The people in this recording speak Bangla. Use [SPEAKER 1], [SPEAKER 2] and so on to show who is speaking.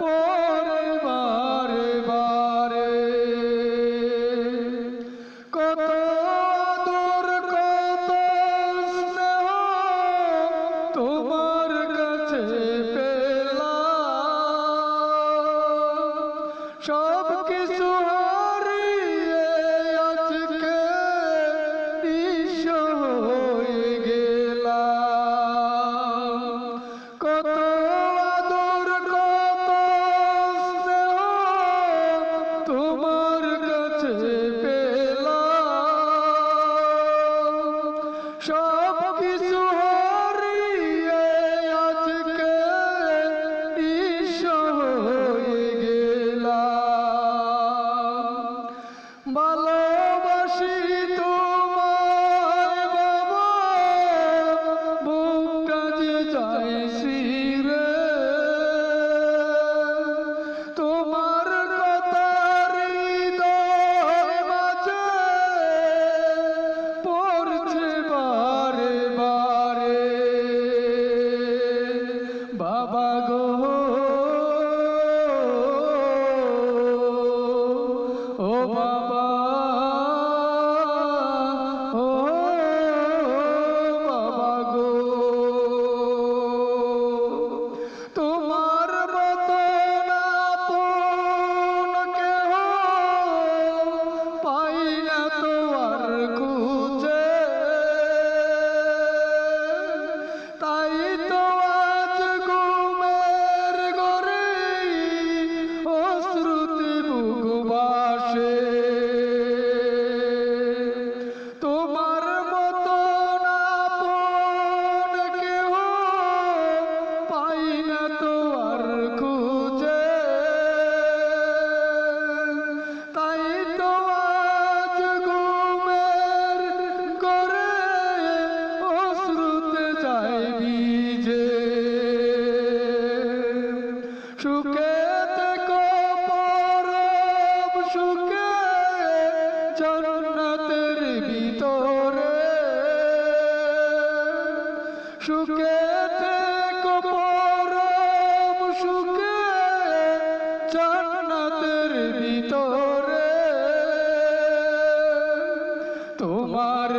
[SPEAKER 1] পরে বারে বারে। কত দূর কত স্নেহ তোমার কাছে পেলা সব কিছু আসো Shit. জন্নতের ভিতরে সুখে থেকো পরম সুখে জন্নতের ভিতরে। তোমার